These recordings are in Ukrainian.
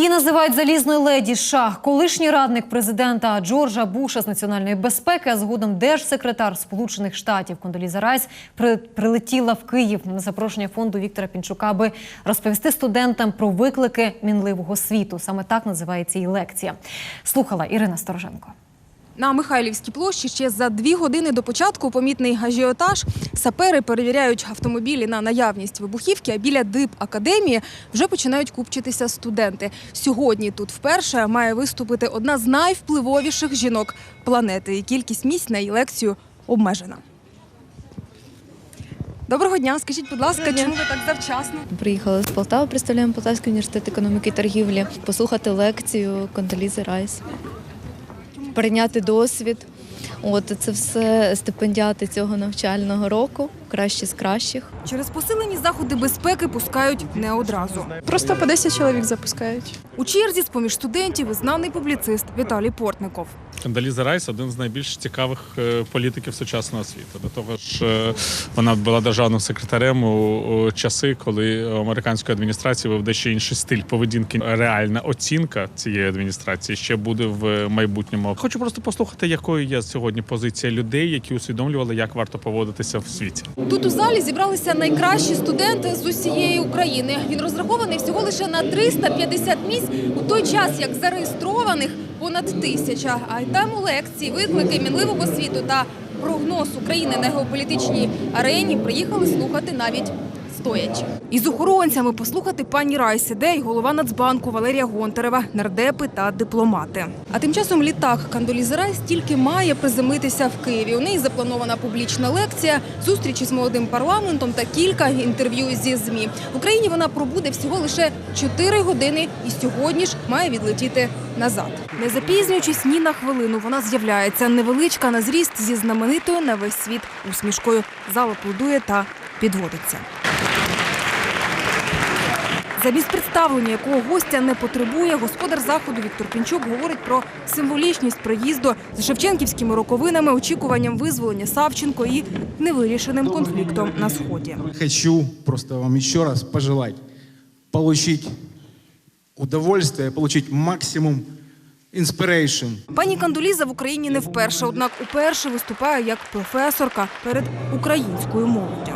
Її називають залізною леді США. Колишній радник президента Джорджа Буша з національної безпеки, а згодом держсекретар Сполучених Штатів Кондоліза Райс при- прилетіла в Київ на запрошення фонду Віктора Пінчука, аби розповісти студентам про виклики мінливого світу. Саме так називається її лекція. Слухала Ірина Стороженко. На Михайлівській площі ще за дві години до початку помітний ажіотаж. Сапери перевіряють автомобілі на наявність вибухівки, а біля ДИП академії вже починають купчитися студенти. Сьогодні тут вперше має виступити одна з найвпливовіших жінок планети. І кількість місць на її лекцію обмежена. Доброго дня, скажіть, будь ласка, чому ви так завчасно? Приїхали з Полтави, представляємо Полтавський університет економіки і торгівлі, послухати лекцію Кондолізи Райс, прийняти досвід. От це все стипендіати цього навчального року, кращі з кращих. Через посилені заходи безпеки пускають не одразу. Просто по 10 чоловік запускають. У черзі з-поміж студентів і знаний публіцист Віталій Портников. Кандаліза Райс один з найбільш цікавих е, політиків сучасного світу. До того ж, е, вона була державним секретарем у, часи, коли американської адміністрації був дещо інший стиль поведінки. Реальна оцінка цієї адміністрації ще буде в майбутньому. Хочу просто послухати, якою є сьогодні позиція людей, які усвідомлювали, як варто поводитися в світі. Тут у залі зібралися найкращі студенти з усієї України. Він розрахований всього лише на 350 місць у той час, як зареєстрованих понад тисяча. А й тему лекції, виклики мінливого світу та прогноз України на геополітичній арені приїхали слухати навіть. Стоячи із охоронцями послухати пані Райс іде й голова Нацбанку Валерія Гонтарева, нардепи та дипломати. А тим часом літак Кандолізи Райс тільки має приземлитися в Києві. У неї запланована публічна лекція, зустрічі з молодим парламентом та кілька інтерв'ю зі змі. В Україні вона пробуде всього лише 4 години, і сьогодні ж має відлетіти назад. Не запізнюючись ні на хвилину, вона з'являється невеличка на зріст зі знаменитою на весь світ усмішкою. Зал аплодує та підводиться. Замість представлення, якого гостя не потребує, господар заходу Віктор Пінчук говорить про символічність приїзду з шевченківськими роковинами, очікуванням визволення Савченко і невирішеним конфліктом на сході. Хочу просто вам еще раз пожелать получить удовольствие, получить максимум inspiration. Пані Кандуліза в Україні не вперше, однак уперше виступає як професорка перед українською молоддю.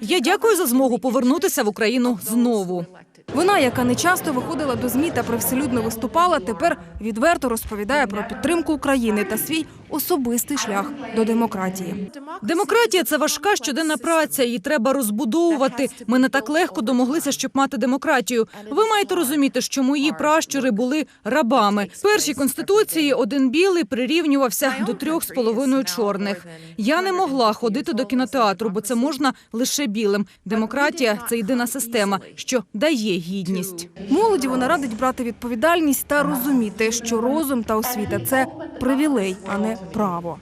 Я дякую за змогу повернутися в Україну знову. Вона, яка не часто виходила до змі та привселюдно виступала, тепер відверто розповідає про підтримку України та свій особистий шлях до демократії. Демократія це важка щоденна праця, її треба розбудовувати. Ми не так легко домоглися, щоб мати демократію. Ви маєте розуміти, що мої пращури були рабами. Першій конституції один білий прирівнювався до трьох з половиною чорних. Я не могла ходити до кінотеатру, бо це можна лише білим. Демократія це єдина система, що дає гідність. Молоді вона радить брати відповідальність та розуміти, що розум та освіта це привілей, а не право.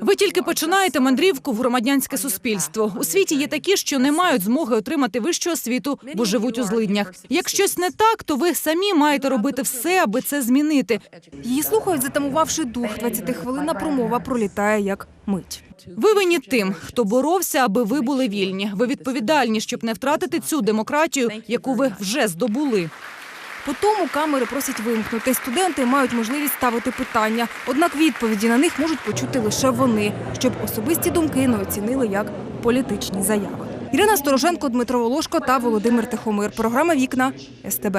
Ви тільки починаєте мандрівку в громадянське суспільство. У світі є такі, що не мають змоги отримати вищу освіту, бо живуть у злиднях. Як щось не так, то ви самі маєте робити все, аби це змінити. Її слухають, затамувавши дух. 20-хвилинна промова пролітає як мить. Ви винні тим, хто боровся, аби ви були вільні. Ви відповідальні, щоб не втратити цю демократію, яку ви вже здобули. По тому камери просять вимкнути. Студенти мають можливість ставити питання. Однак відповіді на них можуть почути лише вони, щоб особисті думки не оцінили як політичні заяви. Ірина Стороженко, Дмитро Волошко та Володимир Тихомир. Програма Вікна СТБ.